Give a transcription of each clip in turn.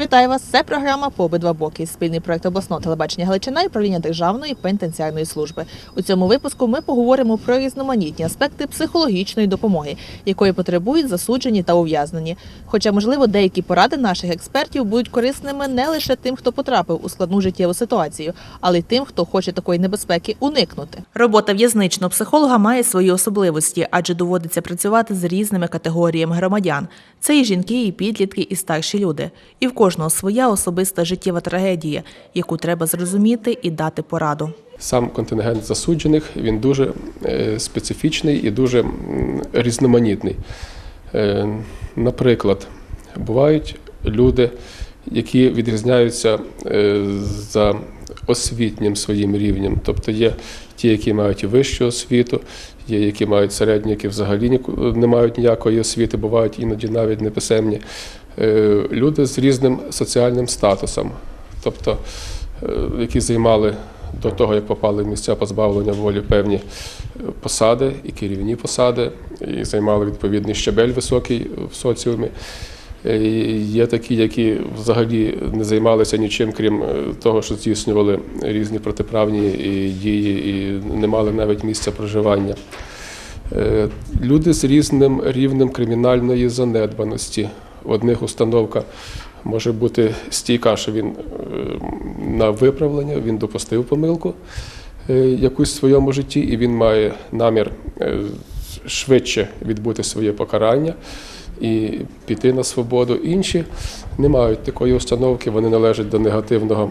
Вітаю вас! Це програма по обидва боки. Спільний проект обласного телебачення Галичина і управління Державної пенітенціарної служби. У цьому випуску ми поговоримо про різноманітні аспекти психологічної допомоги, якої потребують засуджені та ув'язнені. Хоча, можливо, деякі поради наших експертів будуть корисними не лише тим, хто потрапив у складну життєву ситуацію, але й тим, хто хоче такої небезпеки уникнути. Робота в'язничного психолога має свої особливості, адже доводиться працювати з різними категоріями громадян. Це і жінки, і підлітки, і старші люди. І в кожного своя особиста життєва трагедія, яку треба зрозуміти і дати пораду. Сам контингент засуджених він дуже е, специфічний і дуже різноманітний. Е, Наприклад, бувають люди, які відрізняються е, за освітнім своїм рівнем. Тобто є ті, які мають вищу освіту, є, які мають середні, які взагалі не мають ніякої освіти, бувають іноді навіть неписемні. Е, Люди з різним соціальним статусом, тобто е, які займали до того, як попали в місця позбавлення волі певні посади і керівні посади, і займали відповідний щабель високий в соціумі. Е, Є такі, які взагалі не займалися нічим, крім е, того, що здійснювали різні протиправні дії і не мали навіть місця проживання. Е, Люди з різним рівнем кримінальної занедбаності. В одних установка може бути стійка, що він на виправлення, він допустив помилку якусь в своєму житті, і він має намір швидше відбути своє покарання і піти на свободу. Інші не мають такої установки, вони належать до негативного.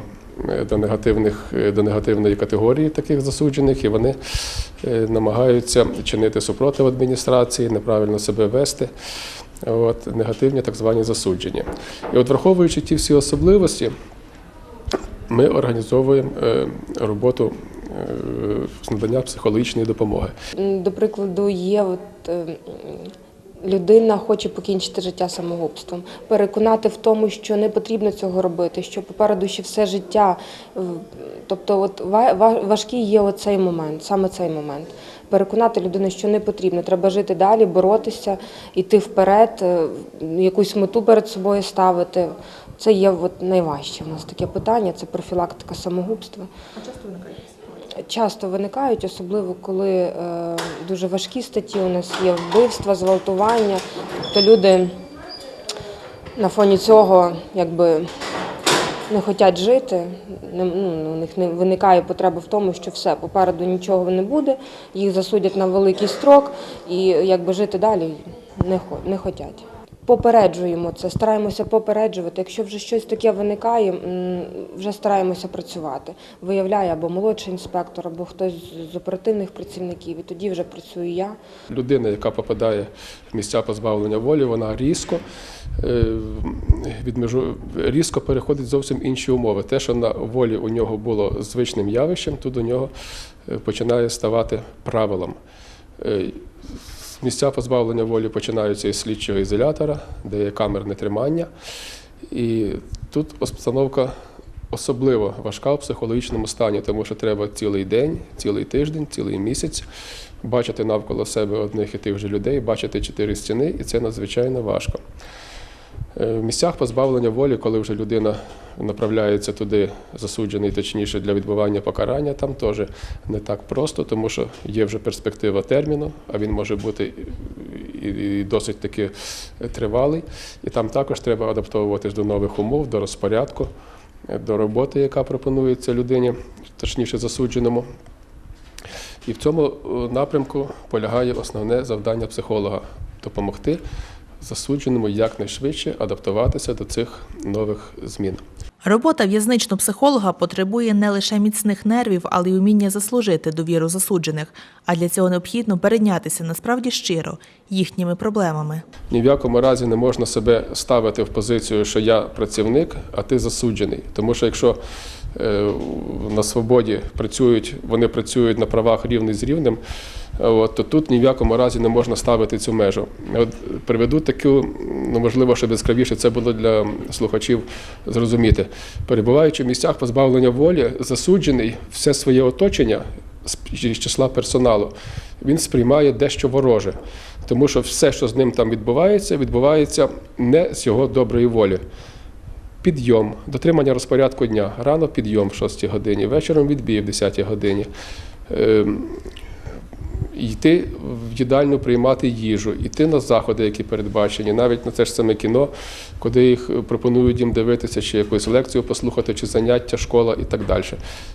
е, До негативних е, до негативної категорії таких засуджених, і вони е, намагаються чинити супротив адміністрації, неправильно себе вести. От, негативні так звані засудження. І от враховуючи ті всі особливості, ми організовуємо роботу з надання психологічної допомоги. До прикладу, є от, е, м, людина хоче покінчити життя самогубством, переконати в тому, що не потрібно цього робити, що попереду ще все життя. Тобто, от ва- ва- важкий є оцей момент, саме цей момент. Переконати людину, що не потрібно, треба жити далі, боротися, йти вперед, е, якусь мету перед собою ставити. Це є от найважче у нас таке питання, це профілактика самогубства. А Часто виникають, особливо коли е, дуже важкі статті у нас є вбивства, зґвалтування. Тобто люди на фоні цього якби не хочуть жити. Не, ну, у них не виникає потреба в тому, що все, попереду нічого не буде, їх засудять на великий строк і якби жити далі не, не хочуть. Попереджуємо це, стараємося попереджувати. Якщо вже щось таке виникає, вже стараємося працювати. Виявляє або молодший інспектор, або хтось з- оперативних працівників, і тоді вже працюю я. Людина, яка попадає в місця позбавлення волі, вона різко е, відмежу різко переходить зовсім інші умови. Те, що на волі у нього було звичним явищем, тут у нього е, починає ставати правилом. Місця позбавлення волі починаються із слідчого ізолятора, де є камерне тримання. І тут обстановка особливо важка в психологічному стані, тому що треба цілий день, цілий тиждень, цілий місяць бачити навколо себе одних і тих же людей, бачити чотири стіни, і це надзвичайно важко. Е, В місцях позбавлення волі, коли вже людина направляється туди, засуджений, точніше, для відбування покарання, там теж не так просто, тому що є вже перспектива терміну, а він може бути і- досить таки тривалий. І там також треба адаптовуватись до нових умов, до розпорядку, е, до роботи, яка пропонується людині, точніше засудженому. І в цьому е, напрямку полягає основне завдання психолога допомогти засудженому якнайшвидше адаптуватися до цих нових змін. Робота в'язничного психолога потребує не лише міцних нервів, але й уміння заслужити довіру засуджених. А для цього необхідно перейнятися насправді щиро їхніми проблемами. Ні в якому разі не можна себе ставити в позицію, що я працівник, а ти засуджений. Тому що якщо е, на свободі працюють, вони працюють на правах рівний з рівним, от, то тут ні в якому разі не можна ставити цю межу. От приведу таку, ну можливо, щоб яскравіше це було для слухачів зрозуміти. Перебуваючи в місцях позбавлення волі, засуджений все своє оточення з числа персоналу, він сприймає дещо вороже. Тому що все, що з ним там відбувається, відбувається не з його доброї волі. підйом, дотримання розпорядку дня. Рано підйом в 6 годині, вечором відбій в 10 годині. Йти в їдальню приймати їжу, йти на заходи, які передбачені, навіть на це ж саме кіно, куди їх пропонують їм дивитися, чи якусь лекцію послухати, чи заняття, школа і так далі.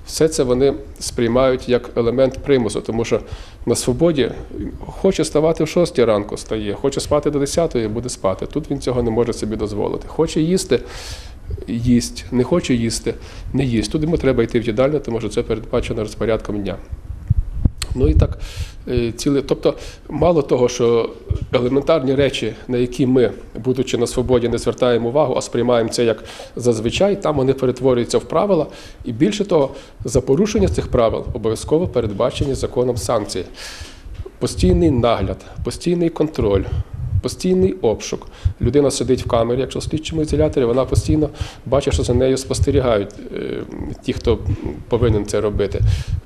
Все це вони сприймають як елемент примусу, тому що на свободі хоче ставати в 6 ранку, стає, хоче спати до 10 буде спати. Тут він цього не може собі дозволити. Хоче їсти, їсть, не хоче їсти, не їсть. Тут йому треба йти в їдальню, тому що це передбачено розпорядком дня. Ну і так е, ціле. Тобто, мало того, що елементарні речі, на які ми, будучи на свободі, не звертаємо увагу, а сприймаємо це як зазвичай, там вони перетворюються в правила. І більше того, за порушення цих правил обов'язково передбачені законом санкції. Постійний нагляд, постійний контроль, постійний обшук. Людина сидить в камері, якщо в слідчому ізоляторі, вона постійно бачить, що за нею спостерігають е, ті, хто повинен це робити.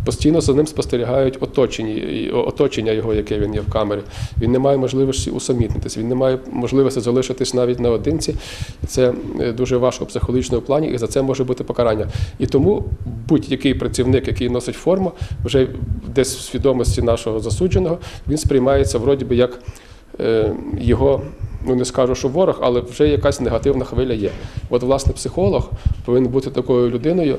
Постійно за ним спостерігають оточені, і- оточення його, яке він є в камері. Він не має можливості усамітнитись, він не має можливості залишитись навіть наодинці. Це е, дуже важко в психологічному плані, і за це може бути покарання. І тому будь-який працівник, який носить форму, вже десь в свідомості нашого засудженого, він сприймається вроді би як його, ну не скажу, що ворог, але вже якась негативна хвиля є. От, власне, психолог повинен бути такою людиною,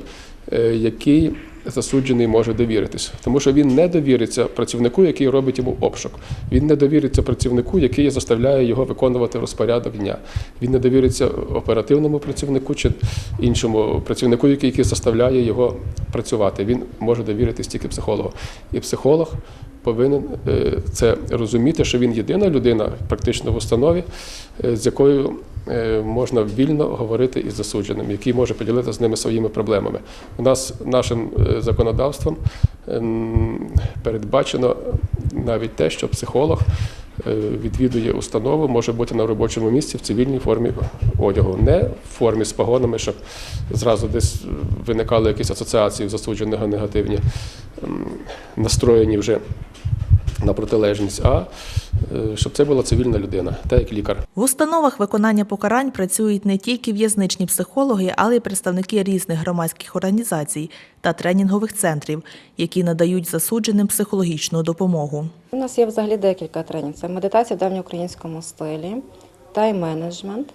е, який засуджений може довіритись. Тому що він не довіриться працівнику, який робить йому обшук. Він не довіриться працівнику, який заставляє його виконувати розпорядок дня. Він не довіриться оперативному працівнику чи іншому працівнику, який заставляє його працювати. Він може довіритись тільки психологу. І психолог повинен е, це розуміти, що він єдина людина, практично в установі, е, з якою е, можна вільно говорити із засудженим, який може поділитися з ними своїми проблемами. У нас нашим законодавством ем, передбачено навіть те, що психолог відвідує установу, може бути на робочому місці в цивільній формі одягу, не в формі з погонами, щоб зразу десь виникали якісь асоціації засудженого негативні, настроєні вже на протилежність, а е, щоб це була цивільна людина, та як лікар. В установах виконання покарань працюють не тільки в'язничні психологи, але й представники різних громадських організацій та тренінгових центрів, які надають засудженим психологічну допомогу. У нас є взагалі декілька тренінгів. Це медитація в давньоукраїнському стилі, тайм-менеджмент,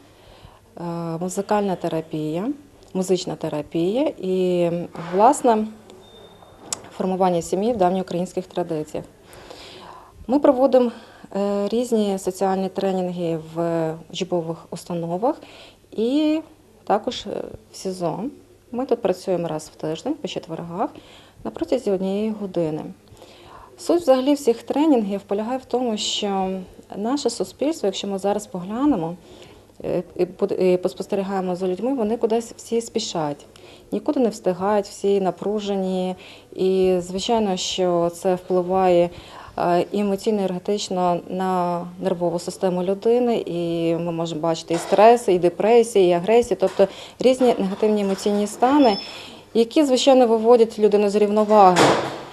е, музикальна терапія, музична терапія і, власне, формування сім'ї в давньоукраїнських традиціях. Ми проводимо е, різні соціальні тренінги в учбових установах і також е, в СІЗО. Ми тут працюємо раз в тиждень по четвергах на протязі однієї години. Суть взагалі всіх тренінгів полягає в тому, що наше суспільство, якщо ми зараз поглянемо е, і поспостерігаємо за людьми, вони кудись всі спішать, нікуди не встигають, всі напружені. І звичайно, що це впливає е, і емоційно, і енергетично на нервову систему людини, і ми можемо бачити і стреси, і депресії, і агресії, тобто різні негативні емоційні стани, які, звичайно, виводять людину з рівноваги.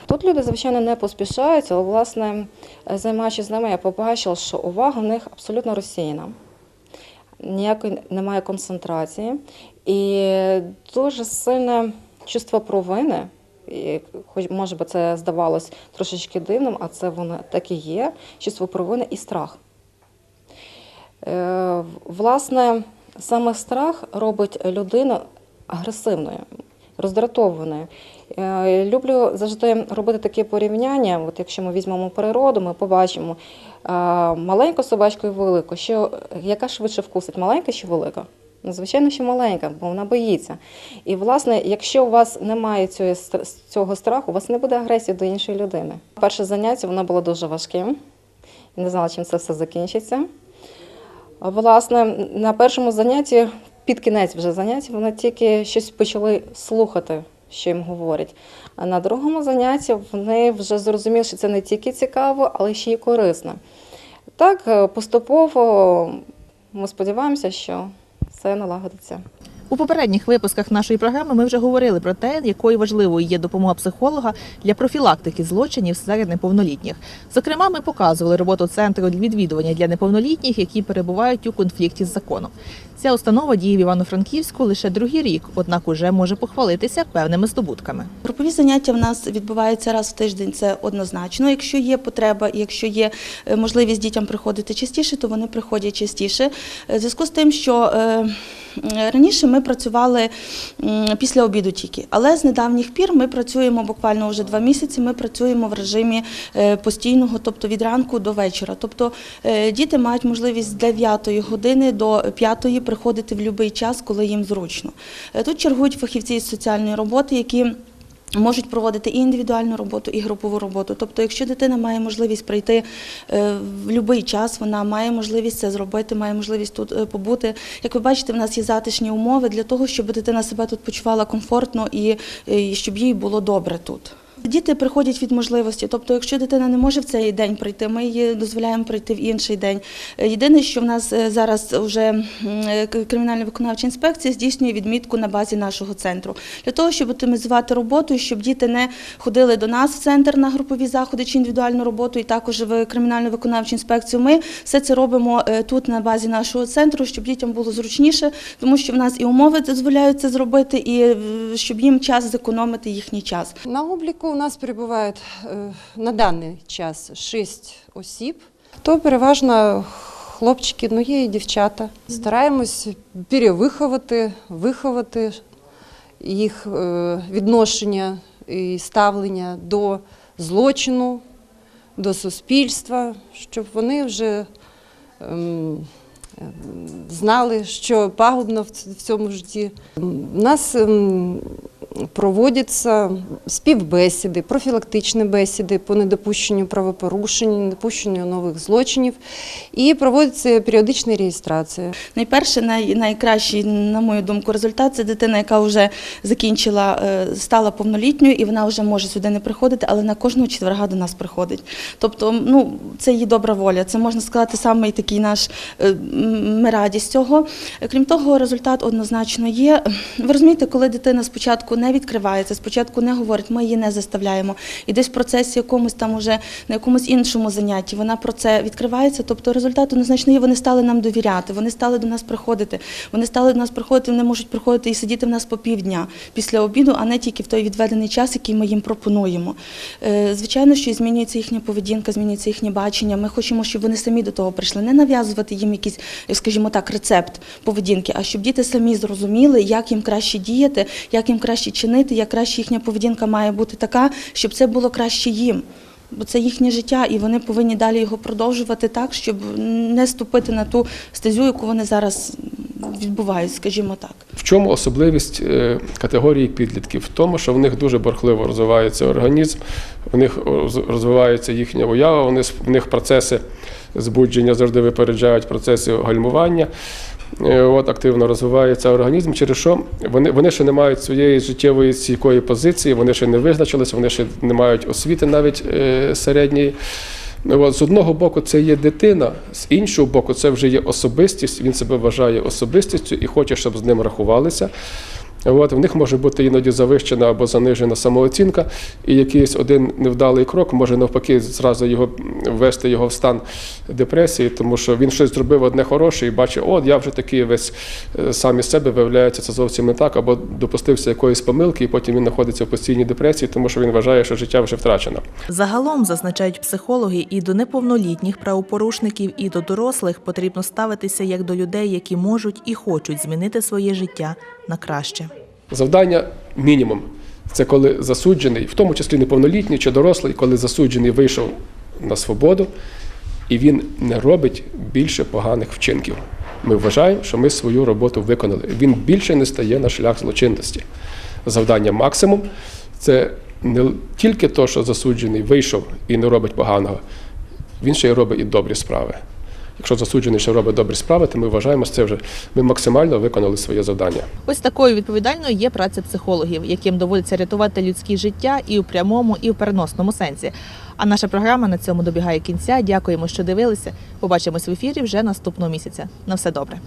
Тут люди, звичайно, не поспішають, але, власне, е, займаючись з ними, я побачила, що увага в них абсолютно розсіяна. Ніякої немає концентрації. І дуже сильне чувство провини, хоч може би це здавалось трошечки дивним, а це воно так і є. Чувство провини і страх. Е, Власне, саме страх робить людину агресивною, роздратованою. Е, Люблю завжди робити такі порівняння. От якщо ми візьмемо природу, ми побачимо е, маленьку собачку і велику. Що, яка швидше вкусить, маленька чи велика? Ну, звичайно, що маленька, бо вона боїться. І, власне, якщо у вас немає цього, цього страху, у вас не буде агресії до іншої людини. Перше заняття воно було дуже важким. Не знала, чим це все закінчиться. Власне, на першому занятті, під кінець вже заняття, вони тільки щось почали слухати, що їм говорять. А на другому занятті вони вже зрозуміли, що це не тільки цікаво, але ще й корисно. Так, е, поступово ми сподіваємося, що все налагодиться. У попередніх випусках нашої програми ми вже говорили про те, якою важливою є допомога психолога для профілактики злочинів серед неповнолітніх. Зокрема, ми показували роботу центру відвідування для неповнолітніх, які перебувають у конфлікті з законом. Ця установа діє в Івано-Франківську лише другий рік, однак уже може похвалитися певними здобутками. Групові заняття в нас відбуваються раз в тиждень. Це однозначно. Якщо є потреба, якщо є е, можливість дітям приходити частіше, то вони приходять частіше. Е, В зв'язку з тим, що е, раніше ми працювали після обіду тільки, але з недавніх пір ми працюємо буквально вже два місяці. Ми працюємо в режимі е, постійного, тобто від ранку до вечора. Тобто е, діти мають можливість з 9 години до 5 приходити в будь-який час, коли їм зручно. Е, Тут чергують фахівці з соціальної роботи, які Можуть проводити і індивідуальну роботу, і групову роботу. Тобто, якщо дитина має можливість прийти е, в будь-який час, вона має можливість це зробити, має можливість тут е, побути. Як ви бачите, в нас є затишні умови для того, щоб дитина себе тут почувала комфортно е, і щоб їй було добре тут. Діти приходять від можливості, тобто, якщо дитина не може в цей день прийти, ми їй дозволяємо прийти в інший день. Е, Єдине, що в нас е, зараз вже кримінальна виконавча інспекція здійснює відмітку на базі нашого центру для того, щоб оптимізувати роботу, щоб діти не ходили до нас в центр на групові заходи чи індивідуальну роботу, і також в кримінальну виконавчу інспекцію. Ми все це робимо е, тут на базі нашого центру, щоб дітям було зручніше, тому що в нас і умови дозволяють це зробити, і е, щоб їм час зекономити їхній час. На обліку нас перебувають е, на даний час шість осіб. То переважно хлопчики, ну є і дівчата. Стараємось перевиховати, виховати їх е, відношення і ставлення до злочину, до суспільства, щоб вони вже ем, знали, що пагубно в цьому житті. У нас ем, проводяться співбесіди, профілактичні бесіди по недопущенню правопорушень, недопущенню нових злочинів і проводиться періодична реєстрація. Найперше, най, найкращий, на мою думку, результат це дитина, яка вже закінчила, е, стала повнолітньою, і вона вже може сюди не приходити, але на кожного четверга до нас приходить. Тобто, ну це її добра воля. Це можна сказати саме такий наш е, ми раді з цього. Крім того, результат однозначно є. Ви розумієте, коли дитина спочатку не відкривається, спочатку не говорить, ми її не заставляємо. І десь в процесі якомусь там уже на якомусь іншому занятті вона про це відкривається. Тобто результат однозначно є, вони стали нам довіряти, вони стали до нас приходити. Вони стали до нас приходити, вони можуть приходити і сидіти в нас по півдня після обіду, а не тільки в той відведений час, який ми їм пропонуємо. Е, Звичайно, що і змінюється їхня поведінка, змінюється їхнє бачення. Ми хочемо, щоб вони самі до того прийшли, не нав'язувати їм якийсь, скажімо так, рецепт поведінки, а щоб діти самі зрозуміли, як їм краще діяти, як їм краще чинити, як краще їхня поведінка має бути така, щоб це було краще їм. Бо це їхнє життя, і вони повинні далі його продовжувати так, щоб не ступити на ту стезю, яку вони зараз відбувають, скажімо так. В чому особливість е, категорії підлітків? В тому, що в них дуже борхливо розвивається організм, в них роз- розвивається їхня уява, вони, в них процеси збудження завжди випереджають процеси гальмування. Е, От активно розвивається організм, через що вони, вони ще не мають своєї життєвої стійкої позиції, вони ще не визначилися, вони ще не мають освіти навіть е, середньої. От, з одного боку, це є дитина, з іншого боку, це вже є особистість. Він себе вважає особистістю і хоче, щоб з ним рахувалися. От, в них може бути іноді завищена або занижена самооцінка, і якийсь один невдалий крок може навпаки зразу його ввести його в стан депресії, тому що він щось зробив одне хороше і бачить, от я вже такий весь е, сам із себе виявляється, це зовсім не так, або допустився якоїсь помилки, і потім він знаходиться в постійній депресії, тому що він вважає, що життя вже втрачено. Загалом зазначають психологи, і до неповнолітніх правопорушників, і до дорослих потрібно ставитися як до людей, які можуть і хочуть змінити своє життя на краще. Завдання мінімум. Це коли засуджений, в тому числі неповнолітній чи дорослий, коли засуджений вийшов на свободу, і він не робить більше поганих вчинків. Ми вважаємо, що ми свою роботу виконали. Він більше не стає на шлях злочинності. Завдання максимум це не тільки то, що засуджений вийшов і не робить поганого, він ще й робить і добрі справи. Якщо засуджений ще робить добрі справи, то ми вважаємо, що це вже ми максимально виконали своє завдання. Ось такою відповідальною є праця психологів, яким доводиться рятувати людське життя і у прямому, і у переносному сенсі. А наша програма на цьому добігає кінця. Дякуємо, що дивилися. Побачимось в ефірі вже наступного місяця. На все добре.